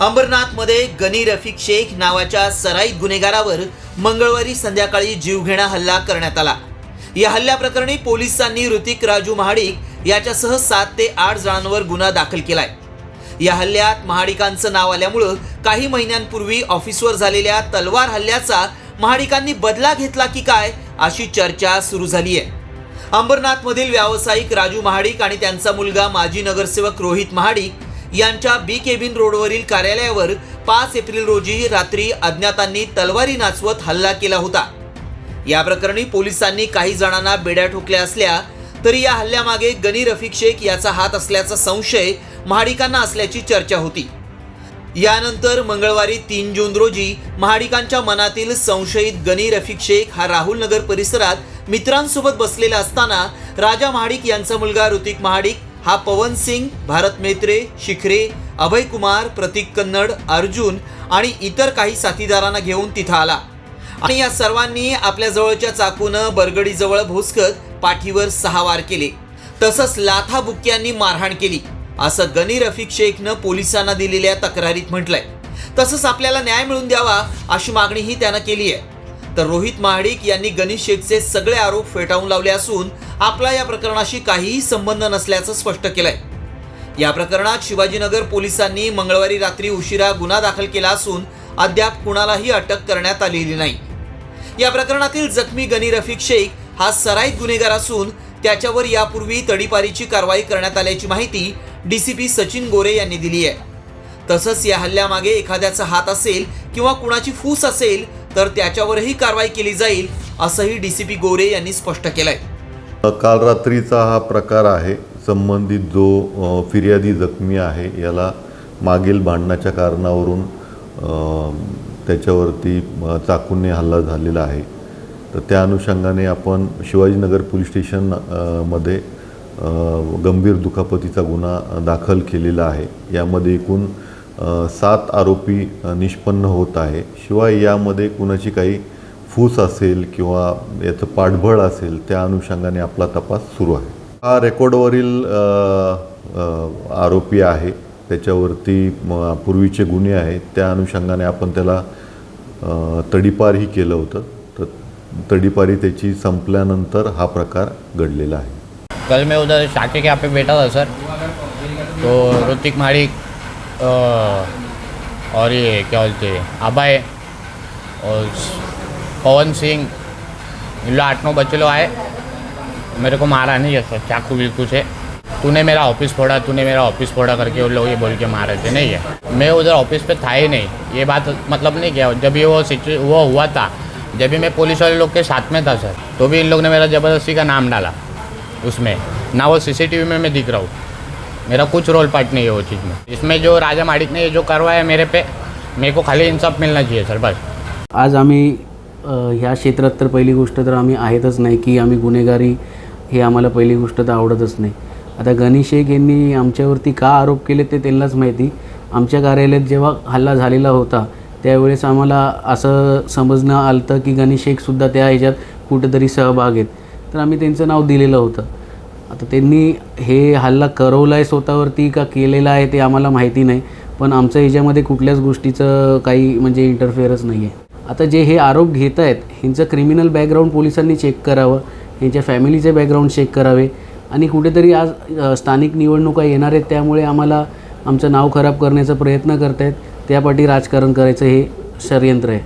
अंबरनाथमध्ये गनी रफिक शेख नावाच्या सराईत गुन्हेगारावर मंगळवारी संध्याकाळी जीवघेणा हल्ला करण्यात आला. या हल्ल्याप्रकरणी पोलिसांनी ऋतिक राजू महाडिक याच्यासह सात ते आठ जणांवर गुन्हा दाखल केलाय. या हल्ल्यात महाडिकांचं नाव आल्यामुळं काही महिन्यांपूर्वी ऑफिसवर झालेल्या तलवार हल्ल्याचा महाडिकांनी बदला घेतला की काय अशी चर्चा सुरू झाली आहे अंबरनाथमधील व्यावसायिक राजू महाडिक आणि त्यांचा मुलगा माजी नगरसेवक रोहित महाडिक यांच्या बी केबिन रोडवरील कार्यालयावर पाच एप्रिल रोजी रात्री अज्ञातांनी तलवारी नाचवत हल्ला केला होता. या प्रकरणी पोलिसांनी काही जणांना बेड्या ठोकल्या असल्या तरी या हल्ल्यामागे गनी रफिक शेख याचा हात असल्याचा संशय महाडिकांना असल्याची चर्चा होती. यानंतर मंगळवारी तीन जून रोजी महाडिकांच्या मनातील संशयित गनी रफिक शेख हा राहुल नगर परिसरात मित्रांसोबत बसलेला असताना राजा महाडिक यांचा मुलगा ऋतिक महाडिक हा पवन सिंग भारत मेत्रे शिखरे अभय कुमार प्रतीक कन्नड अर्जुन आणि इतर काही साथीदारांना घेऊन तिथं आला. आणि या सर्वांनी आपल्या जवळच्या चाकूनं बरगडीजवळ भोसकत पाठीवर सहा वार केले. तसंच लाथा बुक्क्यांनी मारहाण केली. असं गनी रफिक शेखनं पोलिसांना दिलेल्या तक्रारीत म्हटलंय. तसंच आपल्याला न्याय मिळून द्यावा अशी मागणीही त्यानं केली आहे तर रोहित महाडिक यांनी गणेश शेखचे सगळे आरोप फेटाळून लावले असून आपला या प्रकरणाशी काहीही संबंध नसल्याचं स्पष्ट केलंय. या प्रकरणात शिवाजीनगर पोलिसांनी मंगळवारी रात्री उशिरा गुन्हा दाखल केला असून अद्याप कुणालाही अटक करण्यात आलेली नाही. या प्रकरणातील जखमी गनी रफिक शेख हा सराईत गुन्हेगार असून त्याच्यावर यापूर्वी तडीपारीची कारवाई करण्यात आल्याची माहिती डीसीपी सचिन गोरे यांनी दिली आहे. तसंच या हल्ल्यामागे एखाद्याचा हात असेल किंवा कुणाची फूस असेल तर त्याच्यावरही कारवाई केली जाईल असंही डी सी पी गोरे यांनी स्पष्ट केलंय. काल रात्रीचा हा प्रकार आहे संबंधित जो फिर्यादी जखमी आहे याला मागील भांडणाच्या कारणावरून त्याच्यावरती चाकूने हल्ला झालेला आहे. तर त्या अनुषंगाने आपण शिवाजीनगर पोलीस स्टेशनमध्ये गंभीर दुखापतीचा गुन्हा दाखल केलेला आहे. यामध्ये एकूण सात आरोपी निष्पन्न होत आहे. शिवाय यामध्ये कुणाची काही फूस असेल किंवा याचं पाठबळ असेल त्या अनुषंगाने आपला तपास सुरू आहे. हा रेकॉर्डवरील आरोपी आहे. त्याच्यावरती पूर्वीचे गुन्हे आहेत. त्या अनुषंगाने आपण त्याला तडीपारही केलं होतं. तर तडीपारी त्याची संपल्यानंतर हा प्रकार घडलेला आहे. कल मैं उधर शाके के यहाँ पे बैठा था सर। तो ऋतिक माड़िक और ये क्या बोलते अभय और पवन सिंह, इन लोग आठ नौ बच्चे लोग आए। मेरे को मारा नहीं ऐसा चाकू बिल्कू से। तूने मेरा ऑफ़िस फोड़ा, तूने मेरा ऑफ़िस फोड़ा करके उन लोग ये बोल के मारे थे, नहीं है। मैं उधर ऑफ़िस पे था ही नहीं, ये बात मतलब नहीं किया, जब ये वो सिचु वो हुआ था, जब भी मैं पुलिस वाले लोग के साथ में था सर तो भी इन लोग ने मेरा ज़बरदस्ती का नाम डाला, उसमें। ना वो सीसीटीवी में मैं दिख रहा हूँ। मेरा कुछ रोल पार्ट नहीं है वो चीज़ में। इसमें जो राजा माडिक ने ये जो करवाया मेरे पे मेरे को खाली इंसाफ मिलना चाहिए सर बस। आज आम्ही अ, ह्या क्षेत्रात तर पहिली गोष्ट तर आम्ही आहेतच नाही की आम्ही गुन्हेगारी हे आम्हाला पहिली गोष्ट तर आवडतच नाही. आता गणेश शेख यांनी आमच्यावरती का आरोप केले ते त्यांनाच माहिती. आमच्या कार्यालयात जेव्हा हल्ला झालेला होता त्यावेळेस आम्हाला असं समजणं आलं होतं की गणेश शेखसुद्धा त्या ह्याच्यात कुठेतरी सहभाग आहेत. तर आम्ही त्यांचं नाव दिलेलं होतं. आता त्यांनी हे हल्ला करवला आहे स्वतःवरती का केलेला आहे ते आम्हाला माहिती नाही पण आमचं ह्याच्यामध्ये कुठल्याच गोष्टीचं काही म्हणजे इंटरफेअरच नाही आहे आता जे हे आरोप घेत आहेत ह्यांचं क्रिमिनल बॅकग्राऊंड पोलिसांनी चेक करावं ह्यांच्या फॅमिलीचे बॅकग्राऊंड चेक करावे आणि कुठेतरी आज स्थानिक निवडणुका येणार आहेत त्यामुळे आम्हाला आमचं नाव खराब करण्याचा प्रयत्न करत आहेत त्यापाठी राजकारण करायचं हे षडयंत्र आहे.